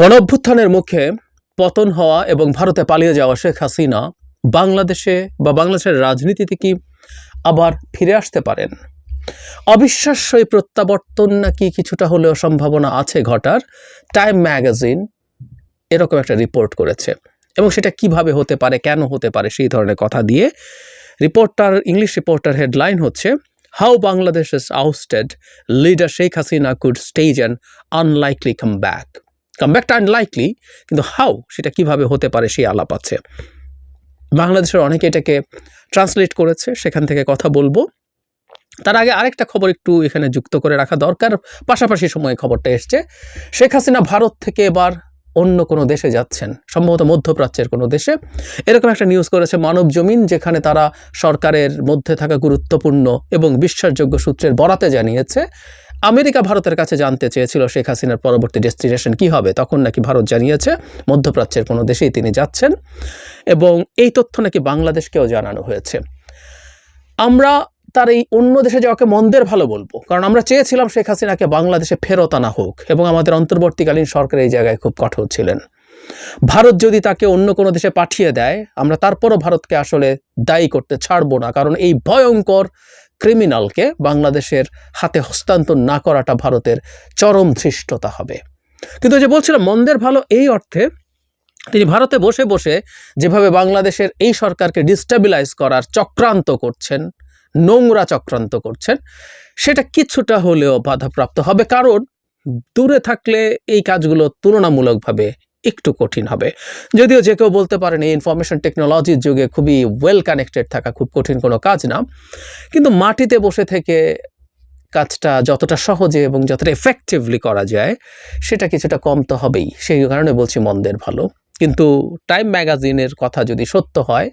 গণ অভ্যুত্থানের মুখে পতন হওয়া এবং ভারতে পালিয়ে যাওয়া শেখ হাসিনা বাংলাদেশে বা বাংলাদেশের রাজনীতিতে কি আবার ফিরে আসতে পারেন? অবিশ্বাস্য এই প্রত্যাবর্তন নাকি কিছুটা হলেও সম্ভাবনা আছে ঘটার? টাইম ম্যাগাজিন এরকম একটা রিপোর্ট করেছে। এবং সেটা কীভাবে হতে পারে, কেন হতে পারে সেই ধরনের কথা দিয়ে রিপোর্টার, ইংলিশ রিপোর্টার হেডলাইন হচ্ছে, how Bangladesh is ousted, leader Sheikh Hasina could stage and unlikely come back. Come ব্যাকটা unlikely কিন্তু হাউ সেটা কীভাবে হতে পারে সেই আলাপ আছে। বাংলাদেশের অনেকে এটাকে ট্রান্সলেট করেছে, সেখান থেকে কথা বলব। তার আগে আরেকটা খবর একটু এখানে যুক্ত করে রাখা দরকার, পাশাপাশি সময়ে খবরটা এসছে। শেখ হাসিনা ভারত থেকে এবার অন্য কোনো দেশে যাচ্ছেন, সম্ভবত মধ্যপ্রাচ্যের কোনো দেশে। এরকম একটা নিউজ করেছে মানব জমিন, যেখানে তারা সরকারের মধ্যে থাকা গুরুত্বপূর্ণ এবং বিশ্বাসযোগ্য সূত্রের বরাতে জানিয়েছে। আমেরিকা ভারতের কাছে জানতে চেয়েছিল শেখ হাসিনার পরবর্তী ডেস্টিনেশন কি হবে, তখন নাকি ভারত জানিয়েছে মধ্যপ্রাচ্যের কোনো দেশেই তিনি যাচ্ছেন এবং এই তথ্য নাকি বাংলাদেশকেও জানানো হয়েছে। আমরা তার এই অন্য দেশে যাওয়াকে মন্দের ভালো বলব, কারণ আমরা চেয়েছিলাম শেখ হাসিনাকে বাংলাদেশে ফেরত আনা হোক এবং আমাদের অন্তর্বর্তীকালীন সরকার এই জায়গায় খুব কঠোর ছিলেন। ভারত যদি তাকে অন্য কোনো দেশে পাঠিয়ে দেয়, আমরা তারপরও ভারতকে আসলে দায়ী করতে ছাড়বো না, কারণ এই ভয়ঙ্কর ক্রিমিনালকে বাংলাদেশের হাতে হস্তান্তর না করাটা ভারতের চরম ধৃষ্টতা হবে। কিন্তু যে বলছিলাম, মন্দের ভালো এই অর্থে তিনি ভারতে বসে বসে যেভাবে বাংলাদেশের এই সরকারকে ডিস্টাবিলাইজ করার চক্রান্ত করছেন, নোংরা চক্রান্ত করছেন, সেটা কিছুটা হলেও বাধাপ্রাপ্ত হবে। কারণ দূরে থাকলে এই কাজগুলো তুলনামূলকভাবে একটু কঠিন হবে। যদিও যে কেউ বলতে পারেন এই ইনফরমেশন টেকনোলজির যুগে খুবই ওয়েল কানেক্টেড থাকা খুব কঠিন কোনো কাজ না। কিন্তু মাটিতে বসে থেকে কাজটা যতটা সহজে এবং যতটা এফেক্টিভলি করা যায়, সেটা কিছুটা কম তো হবেই। সেই কারণে বলছি মন্দের ভালো। কিন্তু টাইম ম্যাগাজিনের কথা যদি সত্য হয়,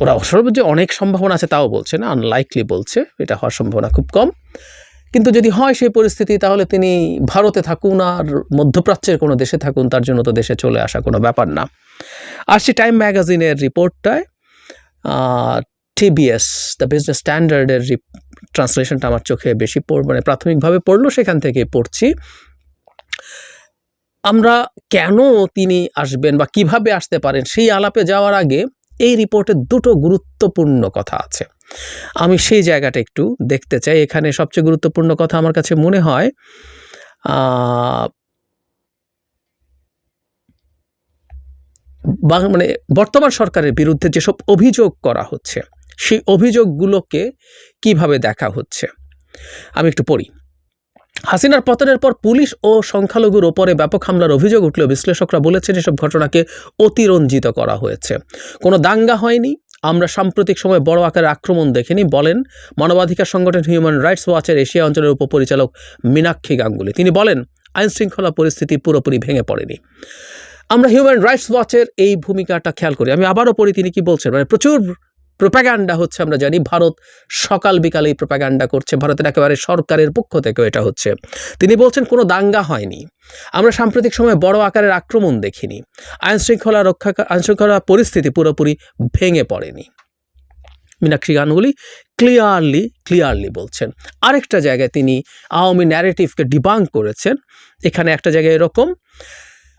ওরা যে অনেক সম্ভাবনা আছে তাও বলছে না আনলাইকলি বলছে, এটা হওয়ার সম্ভাবনা খুব কম। কিন্তু যদি হয় সেই পরিস্থিতি, তাহলে তিনি ভারতে থাকুন আর মধ্যপ্রাচ্যের কোনো দেশে থাকুন, তার জন্য তো দেশে চলে আসা কোনো ব্যাপার না। আসছি টাইম ম্যাগাজিনের রিপোর্টটায়। টিবিএস দ্য বিজনেস স্ট্যান্ডার্ডের ট্রান্সলেশনটা আমার চোখে বেশি পড় মানে প্রাথমিকভাবে পড়ল, সেখান থেকে পড়ছি। আমরা কেন তিনি আসবেন বা কীভাবে আসতে পারেন, সেই আলাপে যাওয়ার আগে এই রিপোর্টে দুটো গুরুত্বপূর্ণ কথা আছে। আমি সেই জায়গাটা একটু দেখতে চাই। এখানে সবচেয়ে গুরুত্বপূর্ণ কথা আমার কাছে মনে হয় মানে বর্তমান সরকারের বিরুদ্ধে যেসব অভিযোগ করা হচ্ছে, সেই অভিযোগগুলোকে কীভাবে দেখা হচ্ছে? আমি একটু পড়ি। হাসিনার পতনের পর পুলিশ ও সংখ্যালঘুর ওপরে ব্যাপক হামলার অভিযোগ উঠলেও বিশ্লেষকরা বলেছেন এসব ঘটনাকে অতিরঞ্জিত করা হয়েছে। কোনো দাঙ্গা হয়নি আমরা সাম্প্রতিক সময়ে বড় আকারের আক্রমণ দেখিনি, বলেন মানবাধিকার সংগঠন হিউম্যান রাইটস ওয়াচের এশিয়া অঞ্চলের উপপরিচালক মীনাক্ষী গাঙ্গুলি। তিনি বলেন, আইনশৃঙ্খলা পরিস্থিতি পুরোপুরি ভেঙে পড়েনি। আমরা হিউম্যান রাইটস ওয়াচের এই ভূমিকাটা খেয়াল করি। আমি আবারও পড়ি, তিনি কি বলছেন? মানে প্রচুর প্রোপাগান্ডা হচ্ছে, আমরা জানি ভারত সকাল বিকালেই প্রোপাগান্ডা করছে, ভারতের একেবারে সরকারের পক্ষ থেকেও এটা হচ্ছে। তিনি বলছেন, কোনো দাঙ্গা হয়নি। আমরা সাম্প্রতিক সময়ে বড় আকারের আক্রমণ দেখিনি। আইনশৃঙ্খলা রক্ষা, আইনশৃঙ্খলা পরিস্থিতি পুরোপুরি ভেঙে পড়েনি। মীনাক্ষী গানগুলি ক্লিয়ারলি ক্লিয়ারলি বলছেন। আরেকটা জায়গায় তিনি আওয়ামী ন্যারেটিভকে ডিবাং করেছেন। এখানে একটা জায়গায় এরকম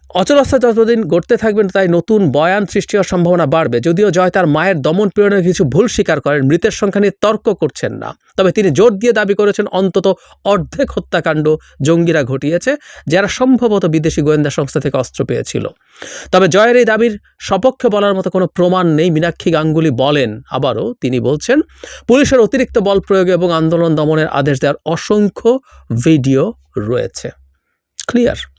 অচলাস্থা যতদিন গড়তে থাকবেন, তাই নতুন বয়ান সৃষ্টি হওয়ার সম্ভাবনা বাড়বে। যদিও জয় তার মায়ের দমন পীড়নের কিছু ভুল স্বীকার করেন, মৃতের সংখ্যা নিয়ে তর্ক করছেন না। তবে তিনি জোর দিয়ে দাবি করেছেন, অন্তত অর্ধেক হত্যাকাণ্ড জঙ্গিরা ঘটিয়েছে, যারা সম্ভবত বিদেশি গোয়েন্দা সংস্থা থেকে অস্ত্র পেয়েছিল। তবে জয়ের এই দাবির সপক্ষে বলার মতো কোনো প্রমাণ নেই, মীনাক্ষী গাঙ্গুলি বলেন। আবারও তিনি বলছেন, পুলিশের অতিরিক্ত বল প্রয়োগ এবং আন্দোলন দমনের আদেশ দেওয়ার অসংখ্য ভিডিও রয়েছে। ক্লিয়ার।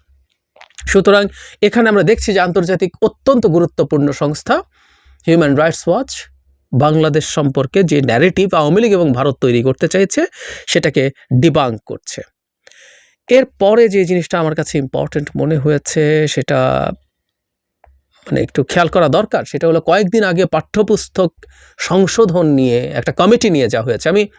সুতরাং এখানে আমরা দেখছি যে আন্তর্জাতিক অত্যন্ত গুরুত্বপূর্ণ সংস্থা হিউম্যান রাইটস ওয়াচ বাংলাদেশ সম্পর্কে যে ন্যারেটিভ আওয়ামী লীগ এবং ভারত তৈরি করতে চাইছে, সেটাকে ডিবাঙ্ক করছে। এরপরে যে জিনিসটা আমার কাছে ইম্পর্ট্যান্ট মনে হয়েছে, সেটা মানে একটু খেয়াল করা দরকার, সেটা হলো কয়েকদিন আগে পাঠ্যপুস্তক সংশোধন নিয়ে একটা কমিটি নিয়ে যাওয়া হয়েছে। আমি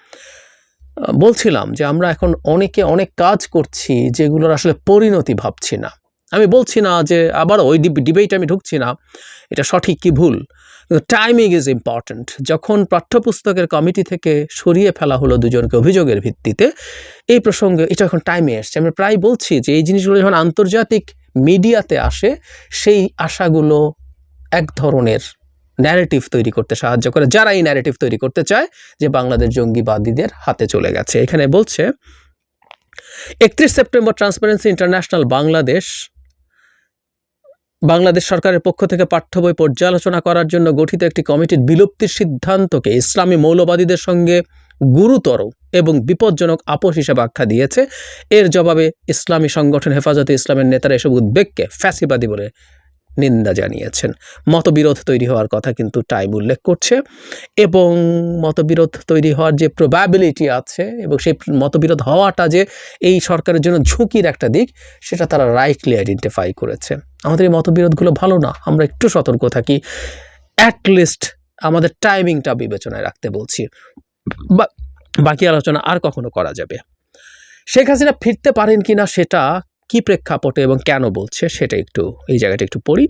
বলছিলাম যে আমরা এখন অনেকে অনেক কাজ করছি যেগুলোর আসলে পরিণতি ভাবছি না। আমি বলছি না যে আবার ওই ডিবেট আমি ঢুকছি না, এটা সঠিক কি ভুল? টাইমিং ইজ ইম্পর্ট্যান্ট যখন পাঠ্যপুস্তকের কমিটি থেকে সরিয়ে ফেলা হলো দুজনকে অভিযোগের ভিত্তিতে, এই প্রসঙ্গে এটা এখন টাইমে এসছে। আমরা প্রায় বলছি যে এই জিনিসগুলো যখন আন্তর্জাতিক মিডিয়াতে আসে, সেই আশাগুলো এক ধরনের ন্যারেটিভ তৈরি করতে সাহায্য করে। যারা এই ন্যারেটিভ তৈরি করতে চায় যে বাংলাদেশ জঙ্গিবাদীদের হাতে চলে গেছে। এখানে বলছে, একত্রিশ September Transparency International Bangladesh Bangladesh সরকারের পক্ষ থেকে পাঠ্য বই পর্যালোচনা করার জন্য গঠিত একটি কমিটির বিলুপ্তির সিদ্ধান্তকে ইসলামী মৌলবাদীদের সঙ্গে গুরুতর এবং বিপজ্জনক আপোষ হিসেবে আখ্যা দিয়েছে। এর জবাবে ইসলামী সংগঠন হেফাজতে ইসলামের নেতারা এসব উদ্বেগকে ফ্যাসিবাদী বলে নিন্দা জানিয়েছেন। মতবিরোধ তৈরি হওয়ার কথা কিন্তু টাইম উল্লেখ করছে এবং মতবিরোধ তৈরি হওয়ার যে প্রবাবিলিটি আছে এবং সেই মতবিরোধ হওয়াটা যে এই সরকারের জন্য ঝুঁকির একটা দিক, সেটা তারা রাইটলি আইডেন্টিফাই করেছে। আমাদের এই মতবিরোধগুলো ভালো না, আমরা একটু সতর্ক থাকি। অ্যাটলিস্ট আমাদের টাইমিংটা বিবেচনায় রাখতে বলছি। বা- বাকি আলোচনা আর কখনো করা যাবে। শেখ হাসিনা ফিরতে পারেন কি না সেটা কি প্রেক্ষাপটে এবং কেন বলছে সেটা একটু, এই জায়গাটা একটু পড়ি।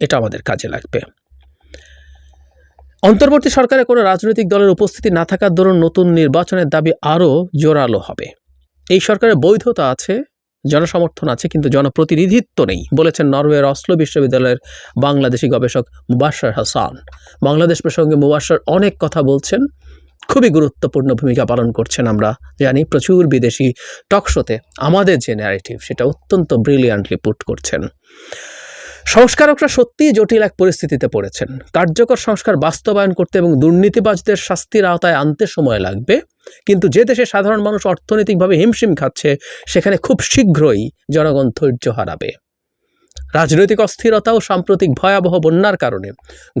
এটা আমাদের কাজে লাগবে। অন্তর্বর্তী সরকারে কোনো রাজনৈতিক দলের উপস্থিতি না থাকার দরুন নতুন নির্বাচনের দাবি আরও জোরালো হবে। এই সরকারের বৈধতা আছে জনসমর্থন আছে, কিন্তু জনপ্রতিনিধিত্ব নেই, বলেছেন নরওয়ের অসলো বিশ্ববিদ্যালয়ের বাংলাদেশি গবেষক মুবাশর হাসান। বাংলাদেশ প্রসঙ্গে মুবাশর অনেক কথা বলছেন, খুবই গুরুত্বপূর্ণ ভূমিকা পালন করছেন আমরা জানি, প্রচুর বিদেশি টকশোতে আমাদের যে ন্যারেটিভ সেটা অত্যন্ত ব্রিলিয়ান্টলি পুট করছেন। সংস্কারকরা সত্যিই জটিল এক পরিস্থিতিতে পড়েছেন। কার্যকর সংস্কার বাস্তবায়ন করতে এবং দুর্নীতিবাজদের শাস্তির আওতায় আনতে সময় লাগবে। কিন্তু যে দেশে সাধারণ মানুষ অর্থনৈতিকভাবে হিমশিম খাচ্ছে, সেখানে খুব শীঘ্রই জনগণ ধৈর্য হারাবে। রাজনৈতিক অস্থিরতা ও সাম্প্রতিক ভয়াবহ বন্যার কারণে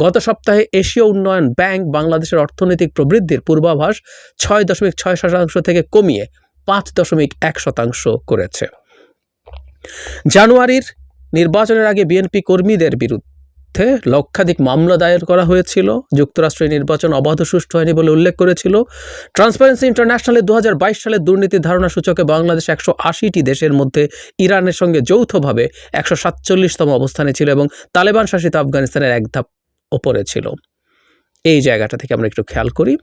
গত সপ্তাহে এশীয় উন্নয়ন ব্যাংক বাংলাদেশের অর্থনৈতিক প্রবৃদ্ধির পূর্বাভাস ছয় দশমিক ছয় শতাংশ থেকে কমিয়ে পাঁচ দশমিক এক শতাংশ করেছে। জানুয়ারির নির্বাচনের আগে বিএনপি কর্মীদের বিরুদ্ধে লক্ষাধিক মামলা দায়ের করা হয়েছিল। যুক্তরাষ্ট্রের নির্বাচন অবাধ সুষ্ঠু হয়নি বলে উল্লেখ করেছিল। ট্রান্সপারেন্সি ইন্টারন্যাশনালে দু সালে দুর্নীতি ধারণা সূচকে বাংলাদেশ একশো আশিটি দেশের মধ্যে ইরানের সঙ্গে যৌথভাবে একশো সাতচল্লিশতম অবস্থানে ছিল এবং তালেবান শাসিত আফগানিস্তানের এক ধাপ ওপরে ছিল। এই জায়গাটা থেকে আমরা একটু খেয়াল করি।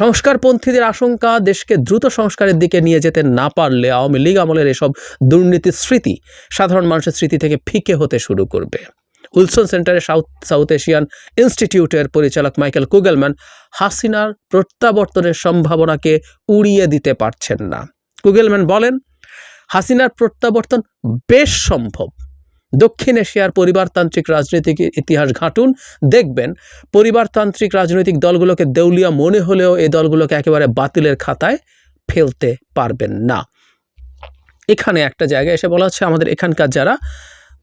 সংস্কারপন্থীদের আশঙ্কা, দেশকে দ্রুত সংস্কারের দিকে নিয়ে যেতে না পারলে আওয়ামী লীগ আমলের এসব দুর্নীতির স্মৃতি সাধারণ মানুষের স্মৃতি থেকে ফিকে হতে শুরু করবে। উইলসন সেন্টারে সাউথ সাউথ এশিয়ান ইনস্টিটিউটের পরিচালক মাইকেল কুগেলম্যান হাসিনার প্রত্যাবর্তনের সম্ভাবনাকে উড়িয়ে দিতে পারছেন না। কুগেলম্যান বলেন, হাসিনার প্রত্যাবর্তন বেশ সম্ভব। দক্ষিণ এশিয়ার পরিবারতান্ত্রিক রাজনৈতিক ইতিহাস ঘাঁটুন। দেখবেন, পরিবারতান্ত্রিক রাজনৈতিক দলগুলোকে দেউলিয়া মনে হলেও এই দলগুলোকে একেবারে বাতিলের খাতায় ফেলতে পারবেন না। এখানে একটা জায়গায় এসে বলা হচ্ছে, আমাদের এখানকার যারা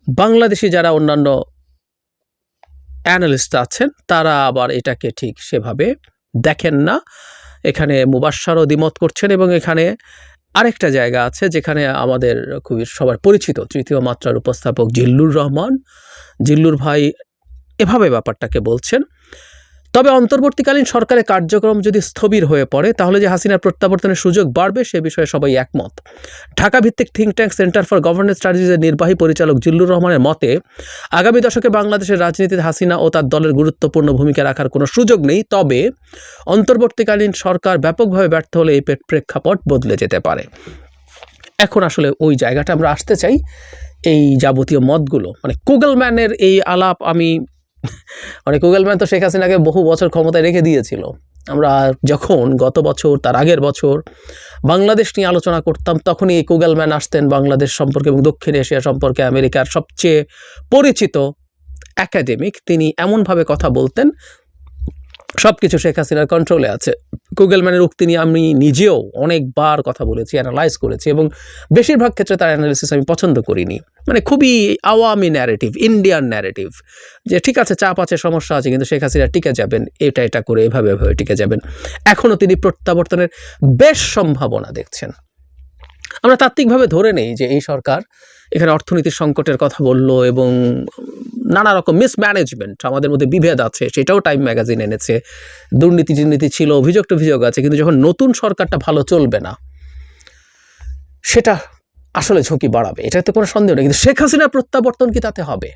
বাংলাদেশি যারা অন্যান্য অ্যানালিস্ট আছেন, তারা আবার এটাকে ঠিক সেভাবে দেখেন না। এখানে মুবাসারও দ্বিমত করছেন এবং এখানে আরেকটা জায়গা আছে যেখানে আমাদের খুবই সবার পরিচিত, তৃতীয় মাত্রার উপস্থাপক জিল্লুর রহমান। জিল্লুর ভাই এভাবে ব্যাপারটাকে বলছেন তবে অন্তর্বর্তীকালীন সরকারের কার্যক্রম যদি স্থবির হয়ে পড়ে, তাহলে যে হাসিনার প্রত্যাবর্তনের সুযোগ বাড়বে, সে বিষয়ে সবাই একমত। ঢাকা ভিত্তিক think tank Centre for Governance স্ট্র্যাটেজির নির্বাহী পরিচালক জিল্লুর রহমানের মতে, আগামী দশকে বাংলাদেশের রাজনীতিতে হাসিনা ও তার দলের গুরুত্বপূর্ণ ভূমিকা রাখার কোনো সুযোগ নেই, তবে অন্তর্বর্তীকালীন সরকার ব্যাপকভাবে ব্যর্থ হলে এই প্রে- প্রেক্ষাপট বদলে যেতে পারে। এখন আসলে ওই জায়গাটা আমরা আসতে চাই, এই যাবতীয় মতগুলো। মানে কুগলম্যানের এই আলাপ আমি মানে গুগল ম্যাপ তো শেখ হাসিনাকে বহু বছর ক্ষমতায় রেখে দিয়েছিল। আমরা যখন গত বছর, তার আগের বছর বাংলাদেশ নিয়ে আলোচনা করতাম, তখনই এই কুগলম্যান আসতেন বাংলাদেশ সম্পর্কে এবং দক্ষিণ এশিয়া সম্পর্কে আমেরিকার সবচেয়ে পরিচিত অ্যাকাডেমিক তিনি এমনভাবে কথা বলতেন সব কিছু শেখ হাসিনার কন্ট্রোলে আছে। গুগল ম্যানের উক্তি নিয়ে আমি নিজেও অনেকবার কথা বলেছি অ্যানালাইজ করেছি এবং বেশিরভাগ ক্ষেত্রে তার অ্যানালিসিস আমি পছন্দ করিনি। মানে খুবই আওয়ামী ন্যারেটিভ ইন্ডিয়ান ন্যারেটিভ যে ঠিক আছে, চাপ আছে, সমস্যা আছে, কিন্তু শেখ হাসিনা টিকে যাবেন, এটা এটা করে এভাবে এভাবে টিকে যাবেন। এখনও তিনি প্রত্যাবর্তনের বেশ সম্ভাবনা দেখছেন। আমরা তাত্ত্বিকভাবে ধরে নেই যে এই সরকার এখানে অর্থনীতির সংকটের কথা বলল এবং নানা রকম মিসম্যানেজমেন্ট আমাদের মধ্যে বিভেদ আছে, সেটাও টাইম ম্যাগাজিন এনেছে। দুর্নীতি দুর্নীতি ছিল, অভিযোগ টভিযোগ আছে, কিন্তু যখন নতুন সরকারটা ভালো চলবে না, সেটা আসলে ঝুঁকি বাড়াবে। এটাতে কোনো সন্দেহ নেই, কিন্তু শেখ হাসিনার প্রত্যাবর্তন কি তাতে হবে?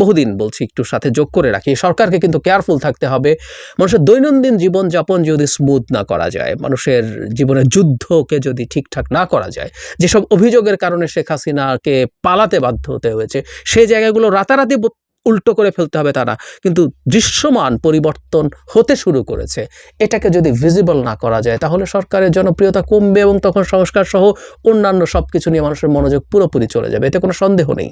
বহুদিন বলছি, একটু সাথে যোগ করে রাখি। সরকারকে কিন্তু কেয়ারফুল থাকতে হবে। মানুষের দৈনন্দিন জীবনযাপন যদি স্মুথ না করা যায়, মানুষের জীবনের যুদ্ধকে যদি ঠিকঠাক না করা যায়, যেসব অভিযোগের কারণে শেখ হাসিনাকে পালাতে বাধ্য হতে হয়েছে, সেই জায়গাগুলো রাতারাতি উল্টো করে ফেলতে হবে তা না, কিন্তু দৃশ্যমান পরিবর্তন হতে শুরু করেছে। এটাকে যদি ভিজিবল না করা যায়, তাহলে সরকারের জনপ্রিয়তা কমবে এবং তখন সংস্কার সহ অন্যান্য সব কিছু নিয়ে মানুষের মনোযোগ পুরোপুরি চলে যাবে। এতে কোনো সন্দেহ নেই।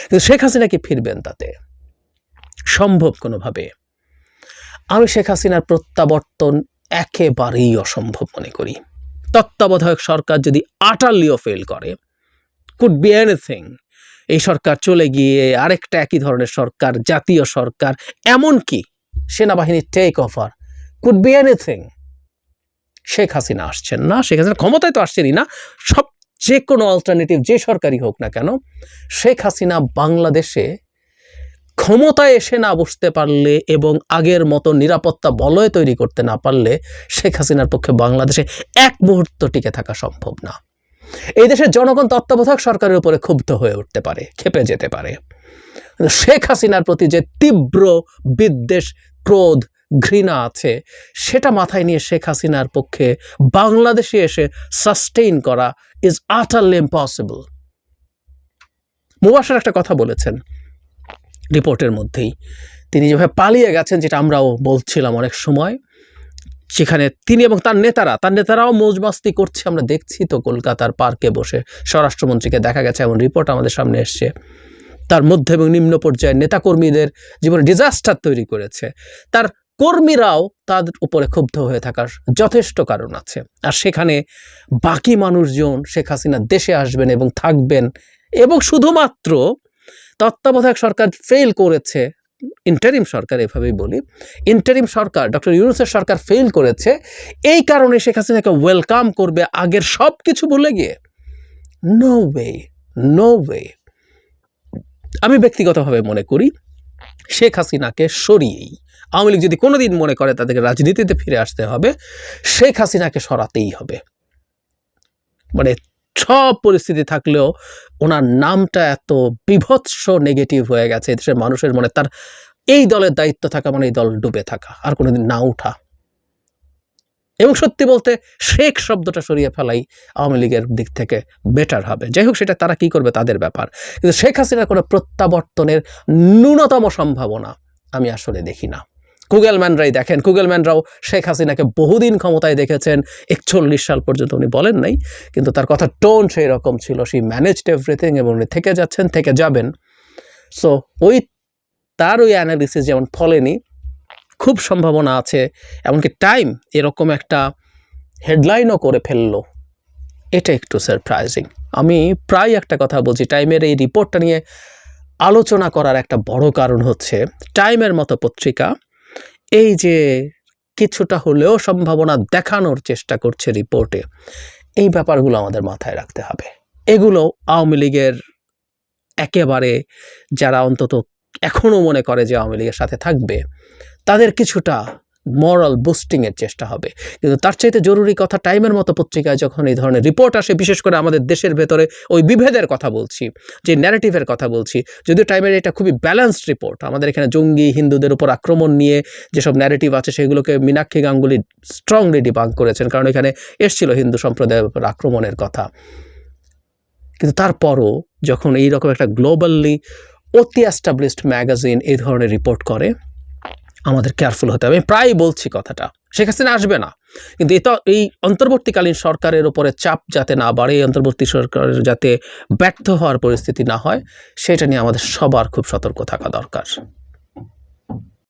কিন্তু শেখ হাসিনা কি ফিরবেন তাতে? সম্ভব কোনোভাবে? আমি শেখ হাসিনার প্রত্যাবর্তন একেবারেই অসম্ভব মনে করি। তত্ত্বাবধায়ক সরকার যদি আটারলিও ফেল করে কুড বি এনিথিং এই সরকার চলে গিয়ে আরেকটা একই ধরনের সরকার, জাতীয় সরকার, এমনকি সেনাবাহিনীর take over could be anything Sheikh Hasina আসছেন না। শেখ হাসিনা ক্ষমতায় তো আসছেনই না, সব যে কোনো অল্টারনেটিভ যে সরকারই হোক না কেন, শেখ হাসিনা বাংলাদেশে ক্ষমতায় এসে না বসতে পারলে এবং আগের মতো নিরাপত্তা বলয় তৈরি করতে না পারলে শেখ হাসিনার পক্ষে বাংলাদেশে এক মুহূর্ত টিকে থাকা সম্ভব না। এই দেশের জনগণ তত্ত্বাবধায়ক সরকারের উপরে ক্ষুব্ধ হয়ে উঠতে পারে খেপে যেতে পারে। শেখ হাসিনার প্রতি যে তীব্র বিদ্বেষ, ক্রোধ ঘৃণা আছে, সেটা মাথায় নিয়ে শেখ হাসিনার পক্ষে বাংলাদেশে এসে সাস্টেইন করা ইজ আটারলি ইম্পসিবল মুবাসার একটা কথা বলেছেন রিপোর্টের মধ্যেই। তিনি যেভাবে পালিয়ে গেছেন, যেটা আমরাও বলছিলাম অনেক সময় সেখানে তিনি এবং তার নেতারা, তার নেতারাও মৌজমাস্তি করছে, আমরা দেখছি তো কলকাতার পার্কে বসে স্বরাষ্ট্রমন্ত্রীকে দেখা গেছে, এমন রিপোর্ট আমাদের সামনে এসছে। তার মধ্য এবং নিম্ন পর্যায়ের নেতাকর্মীদের জীবনে ডিজাস্টার তৈরি করেছে। তার কর্মীরাও তাদের উপরে ক্ষুব্ধ হয়ে থাকার যথেষ্ট কারণ আছে। আর সেখানে বাকি মানুষজন শেখ হাসিনা দেশে আসবেন এবং থাকবেন এবং শুধুমাত্র তত্ত্বাবধায়ক সরকার ফেল করেছে ইন্টারিম সরকার এভাবেই বলি ইন্টারিম সরকার, ডক্টর ইউনুসের সরকার ফেল করেছে, এই কারণে শেখ হাসিনাকে ওয়েলকাম করবে আগের সব কিছু ভুলে গিয়ে। নো ওয়ে নো ওয়ে আমি ব্যক্তিগতভাবে মনে করি শেখ হাসিনাকে সরিয়েই আওয়ামী লীগ যদি কোনোদিন মনে করে তাদেরকে রাজনীতিতে ফিরে আসতে হবে, শেখ হাসিনাকে সরাতেই হবে। মানে সব পরিস্থিতি থাকলেও ওনার নামটা এত বিভৎস নেগেটিভ হয়ে গেছে দেশের মানুষের মনে তার এই দলের দায়িত্ব থাকা মানে এই দল ডুবে থাকা, আর কোনোদিন না উঠা এবং সত্যি বলতে শেখ শব্দটা সরিয়ে ফেলাই আওয়ামী লীগের দিক থেকে বেটার হবে। যাই হোক, সেটা তারা কি করবে তাদের ব্যাপার। কিন্তু শেখ হাসিনার কোনো প্রত্যাবর্তনের ন্যূনতম সম্ভাবনা আমি আসলে দেখি না। কুগেলম্যানরাই দেখেন। কুগেলম্যানরাও শেখ হাসিনাকে বহুদিন ক্ষমতায় দেখেছেন। একচল্লিশ সাল পর্যন্ত উনি বলেন নাই, কিন্তু তার কথা টোন সেই রকম ছিল। সেই ম্যানেজড এভরিথিং এবং উনি থেকে যাচ্ছেন, থেকে যাবেন। সো ওই তার ওই অ্যানালিসিস যেমন ফলেনি, খুব সম্ভাবনা আছে, এমনকি টাইম এরকম একটা হেডলাইনও করে ফেলল। এটা একটু সারপ্রাইজিং আমি প্রায় একটা কথা বলছি টাইমের এই রিপোর্টটা নিয়ে আলোচনা করার একটা বড় কারণ হচ্ছে টাইমের মতো পত্রিকা এই যে কিছুটা হলেও সম্ভাবনা দেখানোর চেষ্টা করছে রিপোর্টে, এই ব্যাপারগুলো আমাদের মাথায় রাখতে হবে। এগুলো আওয়ামী লীগের একেবারে যারা অন্তত এখনও মনে করে যে আওয়ামী লীগের সাথে থাকবে, তাদের কিছুটা মরাল বুস্টিংয়ের চেষ্টা হবে। কিন্তু তার চাইতে জরুরি কথা টাইমের মতো পত্রিকায় যখন এই ধরনের রিপোর্ট আসে, বিশেষ করে আমাদের দেশের ভেতরে ওই বিভেদের কথা বলছি, যে ন্যারেটিভের কথা বলছি, যদিও টাইমের এটা খুবই ব্যালেন্সড রিপোর্ট আমাদের এখানে জঙ্গি, হিন্দুদের উপর আক্রমণ নিয়ে যেসব ন্যারেটিভ আছে, সেগুলোকে মীনাক্ষী গাঙ্গুলি স্ট্রংলি ডিবাঙ্ক করেছেন, কারণ এখানে এসছিল হিন্দু সম্প্রদায়ের উপর আক্রমণের কথা। কিন্তু তারপরও যখন এই রকম একটা গ্লোবালি অতি অ্যাস্টাবলিশড ম্যাগাজিন এই ধরনের রিপোর্ট করে আমাদের কেয়ারফুল হতে হবে। আমি প্রায় বলছি কথাটা। শেখ হাসিনা আসবে না। কিন্তু এটা এই অন্তর্বর্তীকালীন সরকারের উপরে চাপ যাতে না বাড়ে অন্তর্বর্তী সরকারের যাতে ব্যর্থ হওয়ার পরিস্থিতি না হয়, সেটা নিয়ে আমাদের সবার খুব সতর্ক থাকা দরকার।